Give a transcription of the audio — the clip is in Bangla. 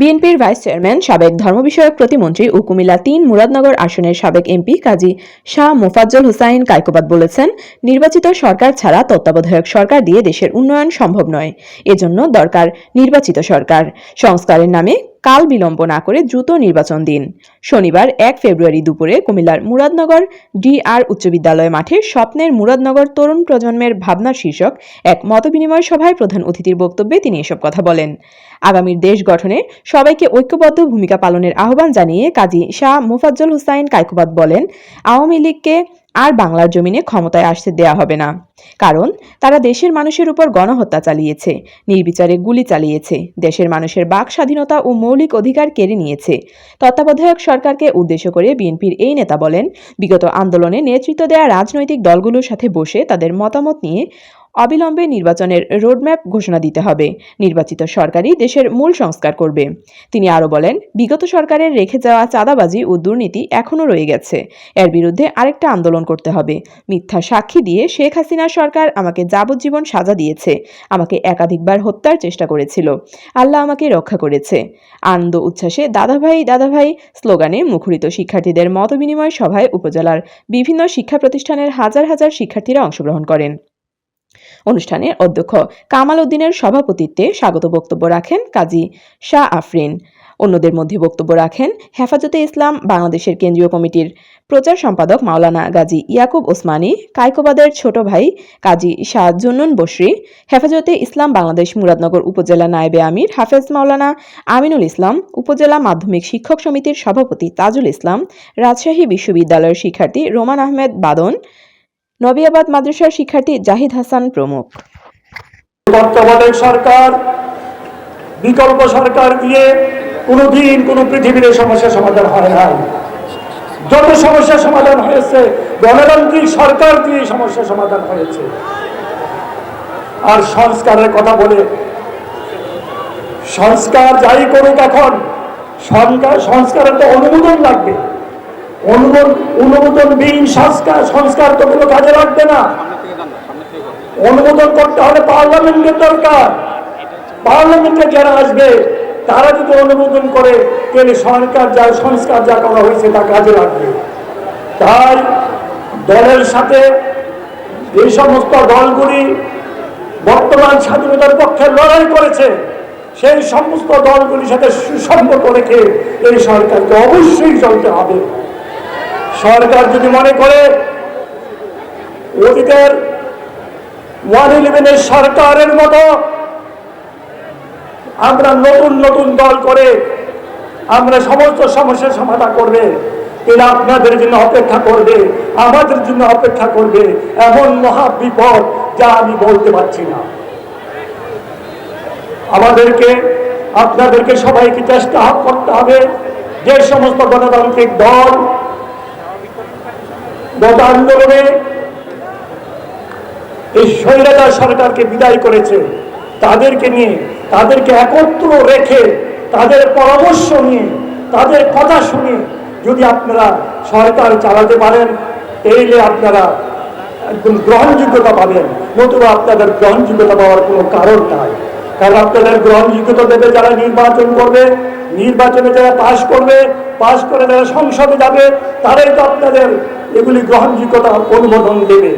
বিএনপির ভাইস চেয়ারম্যান, সাবেক ধর্ম বিষয়ক প্রতিমন্ত্রী ও কুমিল্লা তিন মুরাদনগর আসনের সাবেক এমপি কাজী শাহ মোফাজ্জল হুসাইন কায়কোবাদ বলেছেন, নির্বাচিত সরকার ছাড়া তত্ত্বাবধায়ক সরকার দিয়ে দেশের উন্নয়ন সম্ভব নয়। এজন্য দরকার নির্বাচিত সরকার। সংস্কারের নামে কাল বিলম্ব না করে দ্রুত নির্বাচন দিন। শনিবার এক ফেব্রুয়ারি দুপুরে কুমিল্লার মুরাদনগর ডিআর উচ্চ বিদ্যালয় মাঠে স্বপ্নের মুরাদনগর তরুণ প্রজন্মের ভাবনা শীর্ষক এক মতবিনিময় সভায় প্রধান অতিথির বক্তব্যে তিনি এসব কথা বলেন। আগামীর দেশ গঠনে সবাইকে ঐক্যবদ্ধ ভূমিকা পালনের আহ্বান জানিয়ে কাজী শাহ মুফাজ্জল হুসাইন কায়কোবাদ বলেন, আওয়ামী লীগকে আর বাংলার জমিনে ক্ষমতায় আসতে দেয়া হবে না। কারণ, তারা দেশের মানুষের উপর গণহত্যা চালিয়েছে, নির্বিচারে গুলি চালিয়েছে, দেশের মানুষের বাক স্বাধীনতা ও মৌলিক অধিকার কেড়ে নিয়েছে। তত্ত্বাবধায়ক সরকারকে উদ্দেশ্য করে বিএনপির এই নেতা বলেন, বিগত আন্দোলনে নেতৃত্ব দেয়া রাজনৈতিক দলগুলোর সাথে বসে তাদের মতামত নিয়ে অবিলম্বে নির্বাচনের রোডম্যাপ ঘোষণা দিতে হবে। নির্বাচিত সরকারই দেশের মূল সংস্কার করবে। তিনি আরও বলেন, বিগত সরকারের রেখে যাওয়া চাঁদাবাজি ও দুর্নীতি এখনও রয়ে গেছে। এর বিরুদ্ধে আরেকটা আন্দোলন করতে হবে। মিথ্যা সাক্ষী দিয়ে শেখ হাসিনা সরকার আমাকে যাবজ্জীবন সাজা দিয়েছে, আমাকে একাধিকবার হত্যার চেষ্টা করেছিল, আল্লাহ আমাকে রক্ষা করেছে। আনন্দ উচ্ছ্বাসে দাদাভাই দাদাভাই স্লোগানে মুখরিত শিক্ষার্থীদের মতবিনিময় সভায় উপজেলার বিভিন্ন শিক্ষা প্রতিষ্ঠানের হাজার হাজার শিক্ষার্থীরা অংশগ্রহণ করেন। অনুষ্ঠানে অধ্যক্ষ কামাল উদ্দিনের সভাপতিত্বে স্বাগত বক্তব্য রাখেন কাজী শাহ আফরিন। অন্যদের মধ্যে বক্তব্য রাখেন হেফাজতে ইসলাম বাংলাদেশের কেন্দ্রীয় কমিটির প্রচার সম্পাদক মাওলানা গাজী ইয়াকুব ওসমানী কায়কোবাদের ছোট ভাই কাজী শাহ জুন্নুন বসরি হেফাজতে ইসলাম বাংলাদেশ মুরাদনগর উপজেলা নায়েবে আমির হাফেজ মাওলানা আমিনুল ইসলাম, উপজেলা মাধ্যমিক শিক্ষক সমিতির সভাপতি তাজুল ইসলাম, রাজশাহী বিশ্ববিদ্যালয়ের শিক্ষার্থী রোমান আহমেদ বাদন নবিয়াবাদ মাদ্রাসার শিক্ষার্থী জাহিদ হাসান প্রমুখ। তত্ত্বাবধায়ক সরকার, বিকল্প সরকার দিয়ে কোনোদিন কোনো পৃথিবীর এই সমস্যার সমাধান হয় নাই। যত সমস্যার সমাধান হয়েছে, গণতান্ত্রিক সরকার দিয়ে এই সমস্যার সমাধান হয়েছে। আর সংস্কারের কথা বলে, সংস্কার যাই করুক এখন, সংস্কার সংস্কারের তো অনুমোদন লাগবে। অনুমোদনবিহীন সংস্কার সংস্কার তো কোনো কাজে লাগবে না। অনুমোদন করতে হলে পার্লামেন্টের দরকার। পার্লামেন্টে যারা আসবে, তারা যদি অনুমোদন করে, তাহলে সরকার যা, সংস্কার যা করা হয়েছে তা কাজে লাগবে। তাই দলের সাথে যে সমস্ত দলগুলি বর্তমান স্বাধীনতার পক্ষে লড়াই করেছে। সেই সমস্ত দলগুলির সাথে সুসম্পর্ক রেখে এই সরকারকে অবশ্যই চলতে হবে। সরকার যদি মনে করে, অতীতের ওয়ান ইলেভেনের সরকারের মতো আমরা নতুন নতুন দল করে আমরা সমস্ত সমস্যার সমাধান করবে, এরা আপনাদের জন্য অপেক্ষা করবে, আমাদের জন্য অপেক্ষা করবে, এমন মহা বিপদ যা আমি বলতে পারছি না। আমাদেরকে, আপনাদেরকে সবাইকে চেষ্টা করতে হবে যে সমস্ত গণতান্ত্রিক দল গত আন্দোলনে এই স্বৈরাচার সরকারকে বিদায় করেছে। তাদেরকে নিয়ে, তাদেরকে একত্র রেখে, তাদের পরামর্শ নিয়ে, তাদের কথা শুনে যদি আপনারা সরকার চালাতে পারেন, তাইলে আপনারা একদম গ্রহণযোগ্যতা পাবেন। নতুবা আপনাদের গ্রহণযোগ্যতা পাওয়ার কোনো কারণ নাই। কারণ আপনাদের গ্রহণযোগ্যতা দেবে যারা নির্বাচন করবে, নির্বাচনে যারা পাশ করবে, পাশ করে যারা সংসদে যাবে, তারাই তো আপনাদের এগুলি গ্রহণযোগ্যতা অনুমোদন দেবে।